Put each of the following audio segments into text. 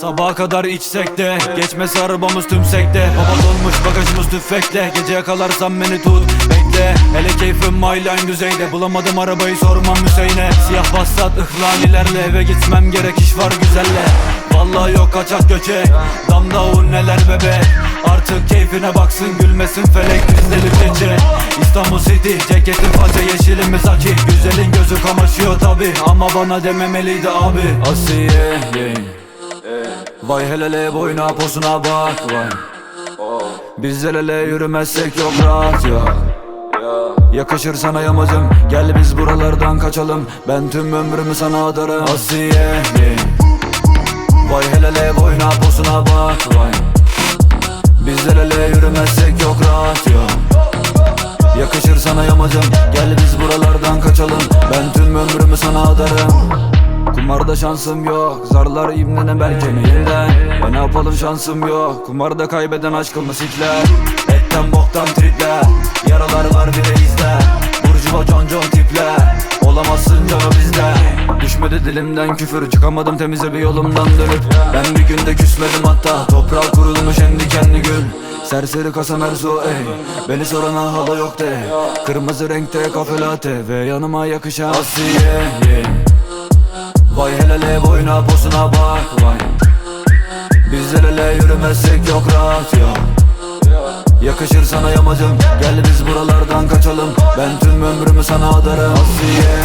Sabaha kadar içsek de Geçmesi arabamız tümsekte Baba dolmuş bagajımız tüfekle Gece yakalarsam beni tut Bekle. Hele keyfim myline düzeyde Bulamadım arabayı sormam Hüseyin'e. Siyah Passat ıhlanilerle Eve gitmem gerek iş var güzelle. Vallahi yok kaçak göçek Damda un neler bebe. Artık keyfine baksın gülmesin felek bizleri gece İstanbul City ceketin faça yeşilimiz aki Güzelin gözü kamaşıyor tabi Ama bana dememeliydi abi. Asiye. Vay helele boyuna posuna bak vay. Biz el ele yürümezsek yok rahat yok Yakışır sana yamacım Gel biz buralardan kaçalım. Ben tüm ömrümü sana adarım Asiye. Vay helele boyuna posuna bak vay Yakışır sana yamacım. Gel biz buralardan kaçalım. Ben tüm ömrümü sana adarım Kumarda şansım yok. Zarlar imlene belki yeniden? E ne yapalım şansım yok. Kumarda kaybeden aşkımı sikler. Etten boktan tripler. Yaralar var bir de izler. Burcuva concon tipler. Olamazsın canı bizde Düşmedi dilimden küfür. Çıkamadım temize bir yolumdan dönüp. Ben bir günde küsmedim hatta. Toprak kurulmuş gül Serseri kasa merzu ey. Beni sorana hala yok de. Kırmızı renkte kafe latte Ve yanıma yakışan Asiye. Vay helele boyuna posuna bak vay. Biz el ele yürümezsek yok rahat yok. Yakışır sana yamacım Gel biz buralardan kaçalım. Ben tüm ömrümü sana adarım. Asiye.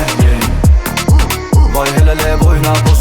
Vay helele boyuna posuna